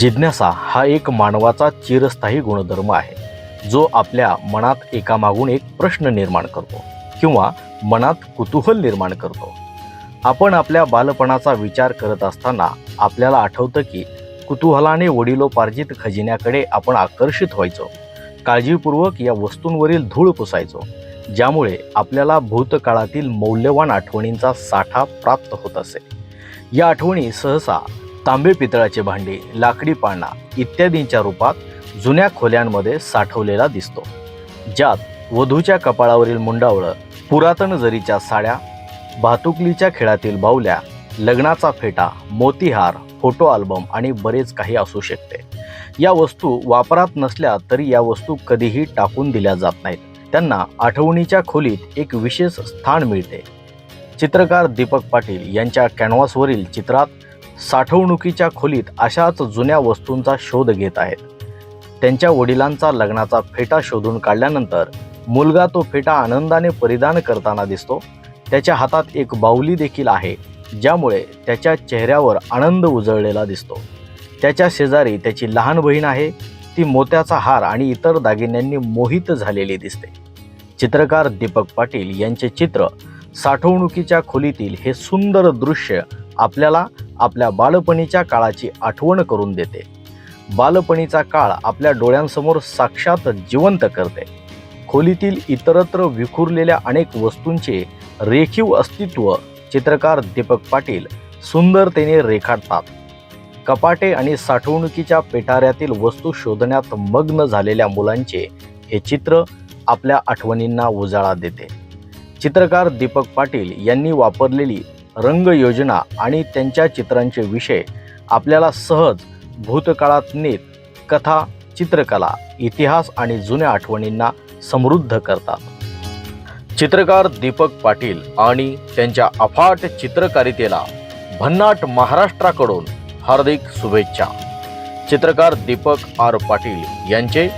जिज्ञासा हा एक मानवाचा चिरस्थायी गुणधर्म आहे जो आपल्या मनात एकामागून एक प्रश्न निर्माण करतो किंवा मनात कुतूहल निर्माण करतो. आपण आपल्या बालपणाचा विचार करत असताना आपल्याला आठवतं की कुतूहलाने वडिलोपार्जित खजिन्याकडे आपण आकर्षित व्हायचो काळजीपूर्वक या वस्तूंवरील धूळ पुसायचो ज्यामुळे आपल्याला भूतकाळातील मौल्यवान आठवणींचा साठा प्राप्त होत असे. या आठवणी सहसा तांबे पितळाचे भांडी लाकडी पाळणा इत्यादींच्या रूपात जुन्या खोल्यांमध्ये साठवलेला दिसतो. ज्यात वधूच्या कपाळावरील मुंडावळं पुरातन जरीच्या साड्या भातुकलीच्या खेळातील बाहुल्या लग्नाचा फेटा मोतीहार फोटो आल्बम आणि बरेच काही असू शकते. या वस्तू वापरात नसल्या तरी या वस्तू कधीही टाकून दिल्या जात नाहीत. त्यांना आठवणीच्या खोलीत एक विशेष स्थान मिळते. चित्रकार दीपक पाटील यांच्या कॅनव्हासवरील चित्रात साठवणुकीच्या खोलीत अशाच जुन्या वस्तूंचा शोध घेत आहेत. त्यांच्या वडिलांचा लग्नाचा फेटा शोधून काढल्यानंतर मुलगा तो फेटा आनंदाने परिधान करताना दिसतो. त्याच्या हातात एक बाहुली देखील आहे ज्यामुळे त्याच्या चेहऱ्यावर आनंद उजळलेला दिसतो. त्याच्या शेजारी त्याची लहान बहीण आहे ती मोत्याचा हार आणि इतर दागिन्यांनी मोहित झालेली दिसते. चित्रकार दीपक पाटील यांचे चित्र साठवणुकीच्या खोलीतील हे सुंदर दृश्य आपल्याला आपल्या बालपणीच्या काळाची आठवण करून देते. बालपणीचा काळ आपल्या डोळ्यांसमोर साक्षात जिवंत करते. खोलीतील इतरत्र विखुरलेल्या अनेक वस्तूंचे रेखीव अस्तित्व चित्रकार दीपक पाटील सुंदरतेने रेखाटतात. कपाटे आणि साठवणुकीच्या पेटाऱ्यातील वस्तू शोधण्यात मग्न झालेल्या मुलांचे हे चित्र आपल्या आठवणींना उजाळा देते. चित्रकार दीपक पाटील यांनी वापरलेली रंग योजना आणि त्यांच्या चित्रांचे विषय आपल्याला सहज भूतकाळात नेत कथा चित्रकला इतिहास आणि जुन्या आठवणींना समृद्ध करतात. चित्रकार दीपक पाटील आणि त्यांच्या अफाट चित्रकारितेला भन्नाट महाराष्ट्राकडून हार्दिक शुभेच्छा. चित्रकार दीपक आर पाटील यांचे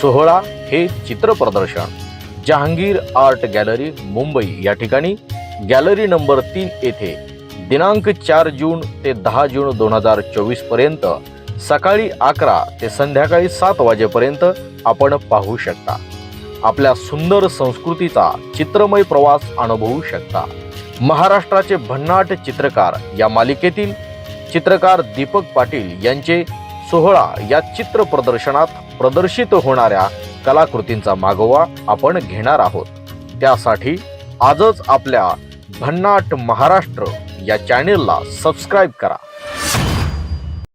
सोहळा हे चित्र प्रदर्शन जहांगीर आर्ट गॅलरी मुंबई या ठिकाणी गॅलरी नंबर तीन येथे दिनांक चार जून ते दहा जून दोन हजार चोवीसपर्यंत सकाळी अकरा ते संध्याकाळी सात वाजेपर्यंत आपण पाहू शकता. आपल्या सुंदर संस्कृतीचा चित्रमय प्रवास अनुभवू शकता. महाराष्ट्राचे भन्नाट चित्रकार या मालिकेतील चित्रकार दीपक पाटील यांचे सोहळा या चित्र प्रदर्शनात प्रदर्शित होणाऱ्या कलाकृतींचा मागोवा आपण घेणार आहोत. त्यासाठी आजच आपल्या भन्नाट महाराष्ट्र या चॅनेलला सबस्क्राईब करा.